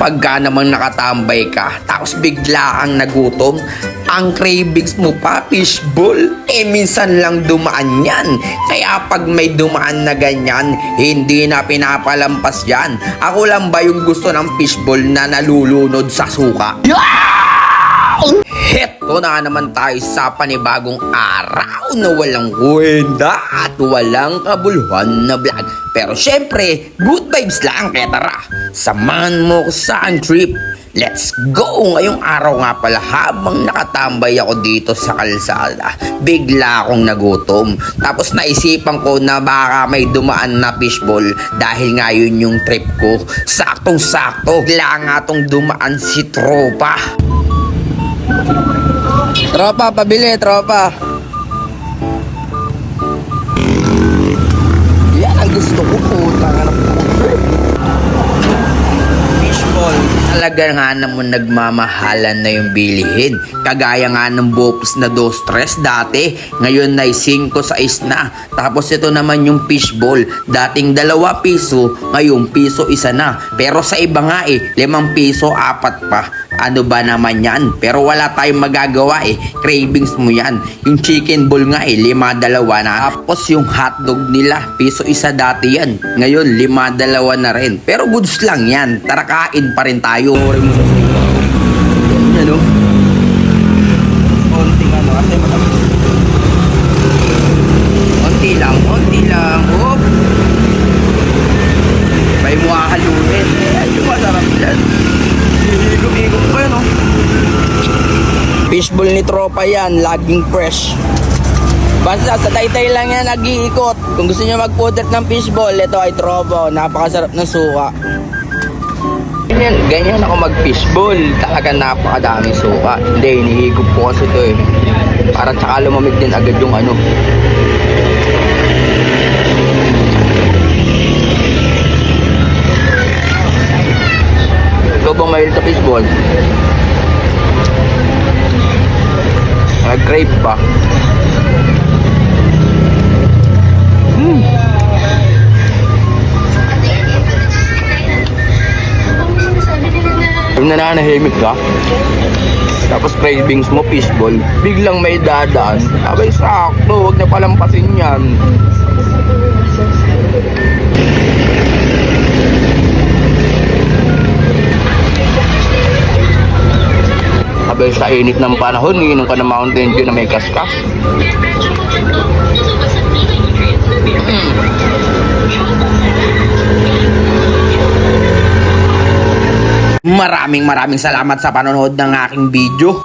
Pagka naman nakatambay ka, tapos bigla kang nagutom, ang cravings mo pa, fishball, eh minsan lang dumaan yan. Kaya pag may dumaan na ganyan, hindi na pinapalampas yan. Ako lang ba yung gusto ng fishball na nalulunod sa suka? Heto na naman tayo sa panibagong araw na walang kwenta at walang kabuluhan na vlog. Pero syempre, good vibes lang kaya tara, samahan mo ko sa trip. Let's go! Ngayong araw nga pala habang nakatambay ako dito sa kalsada, bigla akong nagutom. Tapos naisipan ko na baka may dumaan na fishball dahil nga yun yung trip ko. Saktong-sakto, bigla nga dumaan si tropa. Tropa, pabili, tropa. Yan ang gusto ko po. Tanga na po. Fishball. Talaga nga naman nagmamahalan na yung bilihin. Kagaya nga ng bopos na dos stress dati. Ngayon na 5 sa na. Tapos ito naman yung fishball. Dating dalawa piso, ngayon piso isa na. Pero sa iba nga eh, limang piso apat pa. Ano ba naman yan? Pero wala tayong magagawa eh. Cravings mo yan. Yung chicken ball nga eh, lima dalawa na. Tapos yung hotdog nila, piso isa dati yan. Ngayon, lima dalawa na rin. Pero goods lang yan. Tara kain pa rin tayo. Ano? Konting ano, kasi matamis. Konti lang, konti lang. Hop! May mukha halunin. Eh, yung masarap yan. Higop-higop ko yun, oh. Fishball ni tropa yan, laging fresh. Basta sa taytay lang yan nag-iikot. Kung gusto niyo mag-pudert ng fishball, ito ay tropa. oh. Napakasarap ng suka. Ganyan, ganyan ako mag-fishball. Talaga napakadaming suka. Hindi, hinihigop ko kasi ito eh. Para tsaka lumamig din agad yung ano. Ikaw bang mahilig sa fishball? Nag-crave pa. Hmm. Kung nananahimik ka, tapos cravings mo fishball, biglang may dadaan, abay sakto, huwag na palampasin yan. Abay sa init ng panahon, iinom ka ng Mountain Dew na may kaskas. Maraming maraming salamat sa panonood ng aking video.